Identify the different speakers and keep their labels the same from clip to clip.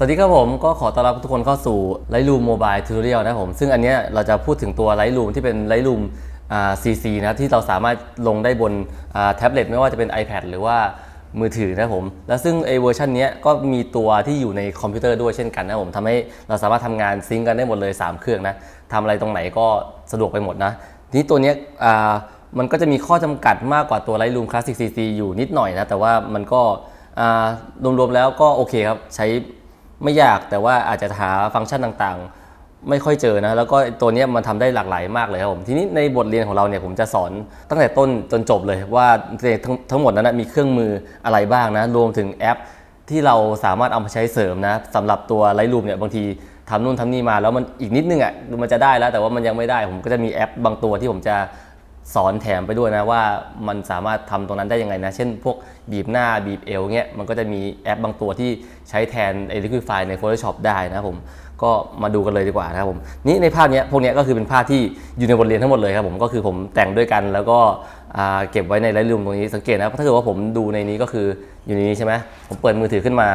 Speaker 1: สวัสดีครับผมก็ขอต้อนรับทุกคนเข้าสู่ Lightroom Mobile Tutorial นะครับผม ซึ่งอันเนี้ยเราจะพูดถึงตัว Lightroom ที่เป็น Lightroom CC นะครับที่เราสามารถลงได้บนแท็บเล็ตไม่ว่าจะเป็น iPad หรือว่ามือถือนะครับผม แล้วซึ่งไอเวอร์ชันนี้ก็มีตัวที่อยู่ในคอมพิวเตอร์ด้วยเช่นกันนะครับผมทำให้เราสามารถทำงานซิงก์กันได้หมดเลย 3 เครื่องนะทำอะไรตรงไหนก็สะดวกไปหมดนะทีนี้ตัวนี้มันก็จะมีข้อจำกัดมากกว่าตัว Lightroom Classic CC อยู่นิดหน่อยนะแต่ว่ามันก็รวมๆแล้วก็โอเคครับใช้ ไม่ยากแต่ว่าอาจจะหาฟังก์ชันต่างๆ ไม่ค่อยเจอนะ แล้วก็ตัวนี้มันทำได้หลากหลายมากเลยครับผมทีนี้ในบทเรียนของเราเนี่ยผมจะสอนตั้งแต่ต้นจนจบเลยว่าทั้งทั้งหมดนั้นนะมีเครื่องมืออะไรบ้างนะ รวมถึงแอปที่เราสามารถเอามาใช้เสริมนะสำหรับตัวไลท์รูมเนี่ยบางทีทำนู่นทำนี่มาแล้วมันอีกนิดนึงอะมันจะได้แล้วแต่ว่ามันยังไม่ได้ ผมก็จะมีแอปบางตัวที่ผมจะ สอนแถมไปด้วยนะว่ามันสามารถทำตรงนั้นได้ยังไงนะ เช่นพวกบีบหน้าบีบเอวเงี้ยมันก็จะมีแอปบางตัวที่ใช้แทนไอ้ Liquify ใน Photoshop ได้นะผมก็มาดูกันเลยดีกว่านะครับผมนี่ในภาพเนี้ยพวกเนี้ยก็คือเป็นภาพที่อยู่ในบทเรียนทั้งหมดเลยครับผมก็คือผมแต่งด้วยกันแล้วก็เก็บไว้ในไลท์รูมตรงนี้สังเกตนะถ้าเกิดว่าผมดูในนี้ก็คืออยู่ในนี้ใช่ไหมผมเปิดมือถือขึ้นมา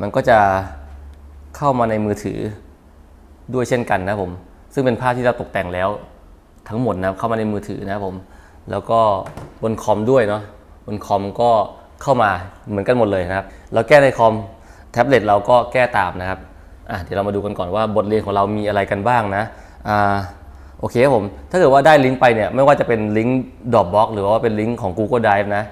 Speaker 1: มันก็จะเข้ามาในมือถือด้วยเช่นกันนะผมซึ่งเป็นภาพที่เราตกแต่งแล้ว ทั้งหมดนะครับเข้ามาในมือถือนะครับผม แล้วก็บนคอมด้วยเนาะบนคอมก็เข้ามาเหมือนกันหมดเลยนะครับ เราแก้ในคอมแท็บเล็ตเราก็แก้ตามนะครับอะเดี๋ยวเรามาดูกันก่อนว่าบทเรียนของเรามีอะไรกันบ้างนะอ่าโอเคครับผม ถ้าเกิดว่าได้ลิงก์ไปเนี่ยไม่ว่าจะเป็นลิงก์ Dropbox หรือว่าเป็นลิงก์ของ Google Drive นะ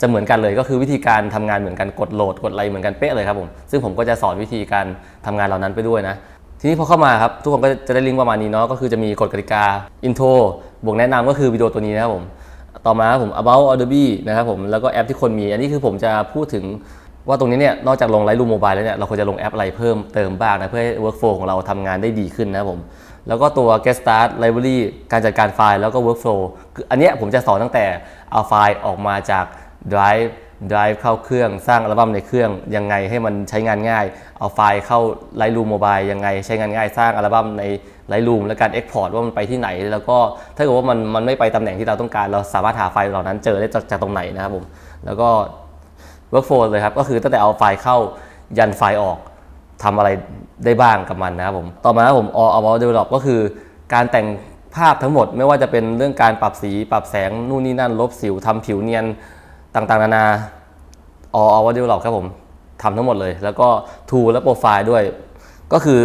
Speaker 1: จะเหมือนกันเลยก็คือวิธีการทำงานเหมือนกันกดโหลดกดอะไรเหมือนกันเป๊ะเลยครับผม ซึ่งผมก็จะสอนวิธีการทำงานเหล่านั้นไปด้วยนะ ทีนี้พอเข้ามาครับทุกคนก็จะได้ลิงก์ประมาณนี้เนาะก็คือจะมีกฎกติกา intro บวกแนะนำก็คือวิดีโอตัวนี้นะครับผมต่อมาครับผม about Adobe นะครับผมแล้วก็แอปที่คนมี อันนี้คือผมจะพูดถึงว่าตรงนี้เนี่ยนอกจากลง Lightroom Mobile แล้วเนี่ยเราควรจะลงแอปอะไรเพิ่มเติมบ้างนะเพื่อให้ workflow ของเราทำงานได้ดีขึ้นนะครับผมแล้วก็ตัว get start library การจัดการไฟล์แล้วก็ workflow คืออันเนี้ยผมจะสอนตั้งแต่เอาไฟล์ออกมาจาก drive drive เข้าเครื่องสร้างอัลบั้มในเครื่องยังไงให้มันใช้งานง่าย เอาไฟล์เข้า Lightroom Mobile ยังไงใช้งานง่ายสร้างอัลบั้มใน Lightroom และการ Export ว่ามันไปที่ไหน แล้วก็ถ้าเกิดว่ามันมันไม่ไปตำแหน่งที่เราต้องการ เราสามารถหาไฟล์เหล่านั้นเจอได้จากจากตรงไหนนะครับผมแล้วก็ workflow เลยครับก็คือตั้งแต่เอาไฟล์เข้ายันไฟล์ออกทำอะไรได้บ้างกับมันนะครับผมต่อมาผม all about develop ก็คือการแต่งภาพทั้งหมดไม่ว่าจะเป็นเรื่องการปรับสีปรับแสงนู่นนี่นั่นลบสิวทำผิวเนียน ต่างๆ นานา all about develop ครับผมทำทั้งหมดเลย แล้วก็ tool และโปรไฟล์ด้วย ก็คือ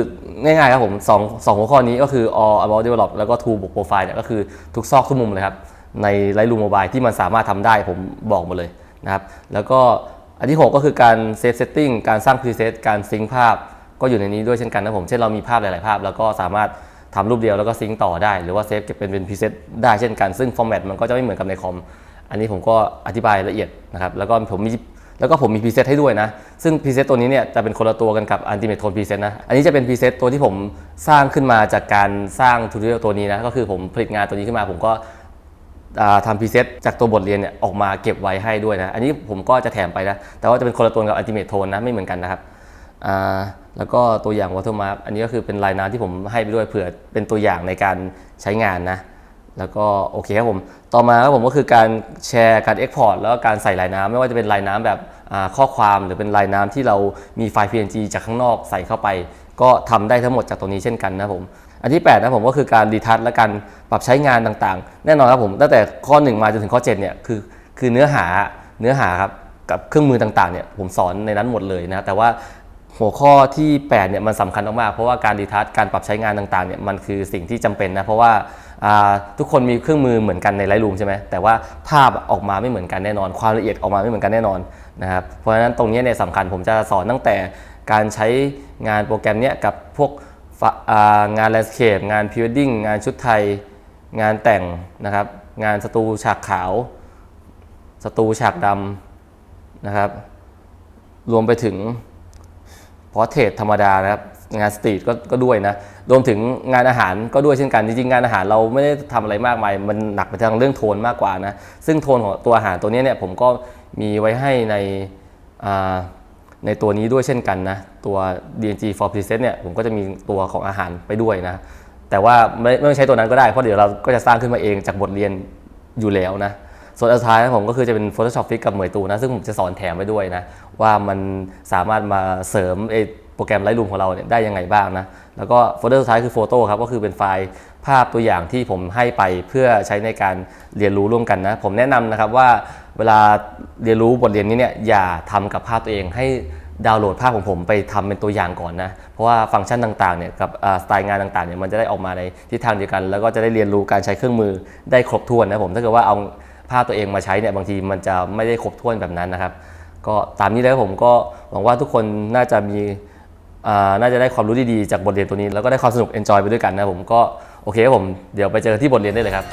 Speaker 1: ง่ายๆครับผมสองสองหัวข้อนี้ก็คือ all about develop แล้วก็ tool บวกโปรไฟล์เนี่ยก็คือทุกซอกทุกมุมเลยครับ ใน Lightroom Mobile ที่มันสามารถทำได้ผมบอกหมดเลยนะครับ แล้วก็อันที่ 6 ก็คือการเซฟเซตติ้งการสร้าง preset การซิงค์ภาพ ก็อยู่ในนี้ด้วยเช่นกันนะผม เช่นเรามีภาพหลาย ๆ ภาพ แล้วก็สามารถทำรูปเดียวแล้วก็ซิงค์ต่อได้ หรือว่าเซฟเก็บเป็นเป็น preset ได้เช่นกัน ซึ่ง format มันก็จะไม่เหมือนกับในคอม อันนี้ผมก็อธิบายละเอียดนะครับแล้วก็ผมมีแล้วก็ผมมีพรีเซตให้ด้วยนะ ซึ่งพรีเซตตัวนี้เนี่ยจะเป็นคนละตัวกันกับ Ultimate Tone Preset นะ อันนี้จะเป็นพรีเซตตัวที่ผมสร้างขึ้นมาจากการสร้างทูต o ตัวนี้นะ ก็คือผมผลิตงานตัวนี้ขึ้นมาผมก็ทำพรีเซตจากตัวบทเรียนเนี่ยออกมาเก็บไว้ให้ด้วยนะ อันนี้ผมก็จะแถมไปนะ แต่ว่าจะเป็นคนละตัวกับ Ultimate Tone นะ ไม่เหมือนกันนะครับอ่าแล้วก็ตัวอย่าง Watermark อันนี้ก็คือเป็นลายน้ำที่ผมให้ไปด้วยเผื่อเป็นตัวอย่างในการใช้งานนะ แล้วก็โอเคครับผม ต่อมาครับผมก็คือการแชร์การ Export แล้วก็การใส่ลายน้ำไม่ว่าจะเป็นลายน้ำแบบข้อความหรือเป็นลายน้ำที่เรามีไฟล์ PNG จากข้างนอกใส่เข้าไป ก็ทำได้ทั้งหมดจากตรงนี้เช่นกันนะผมอันที่ 8 นะผมก็คือการดีทัชและการปรับใช้งานต่างๆ แน่นอนครับผมตั้งแต่ข้อ 1 มาจนถึงข้อ 7 เนี่ยคือคือเนื้อหาเนื้อหาครับกับเครื่องมือต่างๆเนี่ยผมสอนในนั้นหมดเลยนะแต่ว่า หัวข้อที่ 8 เนี่ยมันสำคัญมากๆเพราะว่าการดีทัชการปรับใช้งานต่างๆเนี่ยมันคือสิ่งที่จำเป็นนะ เพราะว่าทุกคนมีเครื่องมือเหมือนกันในไลท์รูมใช่ไหมแต่ว่าภาพออกมาไม่เหมือนกันแน่นอน ความละเอียดออกมาไม่เหมือนกันแน่นอนนะครับเพราะฉะนั้นตรงนี้เนี่ยสำคัญผมจะสอนตั้งแต่การใช้งานโปรแกรมเนี้ยกับพวกงานแลนด์สเคปงานพิวดิ้งงานชุดไทย งานแต่งนะครับ งานสตูฉากขาว สตูฉากดำนะครับ รวมไปถึง พอเทรดธรรมดานะครับงานสตรีทก็ก็ด้วยนะรวมถึงงานอาหารก็ด้วยเช่นกันจริงๆงานอาหารเราไม่ได้ทำอะไรมากมาย มันหนักไปทางเรื่องโทนมากกว่านะซึ่งโทนของตัวอาหารตัวนี้เนี่ยผมก็มีไว้ให้ในในตัวนี้ด้วยเช่นกันนะตัว DNG for preset เนี่ยผมก็จะมีตัวของอาหารไปด้วยนะแต่ว่าไม่ไม่ต้องใช้ตัวนั้นก็ได้เพราะเดี๋ยวเราก็จะสร้างขึ้นมาเองจากบทเรียนอยู่แล้วนะ ส่วนอันสุดท้ายนะผมก็คือจะเป็น Photoshop Fix กับเหมยตูนะ ซึ่งผมจะสอนแถมไว้ด้วยนะ ว่ามันสามารถมาเสริมโปรแกรม Lightroom ของเราเนี่ยได้ยังไงบ้างนะ แล้วก็โฟลเดอร์สุดท้ายคือโฟโต้ครับ ก็คือเป็นไฟล์ภาพตัวอย่างที่ผมให้ไปเพื่อใช้ในการเรียนรู้ร่วมกันนะ ผมแนะนำนะครับว่าเวลาเรียนรู้บทเรียนนี้เนี่ยอย่าทำกับภาพตัวเองให้ดาวน์โหลดภาพของผมไปทำเป็นตัวอย่างก่อนนะ เพราะว่าฟังก์ชันต่างๆเนี่ยกับสไตล์งานต่างๆเนี่ยมันจะได้ออกมาในทิศทางเดียวกัน แล้วก็จะได้เรียนรู้การใช้เครื่องมือได้ครบถ้วนนะผมถ้าเกิดว่าเอา ภาพตัวเองมาใช้เนี่ยบางทีมันจะไม่ได้ครบถ้วนแบบนั้นนะครับ ก็ตามนี้แล้วผมก็หวังว่าทุกคนน่าจะมีอ่าน่าจะได้ความรู้ดีๆจากบทเรียนตัวนี้ แล้วก็ได้ความสนุกเอนจอยไปด้วยกันนะผมก็โอเคครับผมเดี๋ยวไปเจอที่บทเรียนได้เลยครับ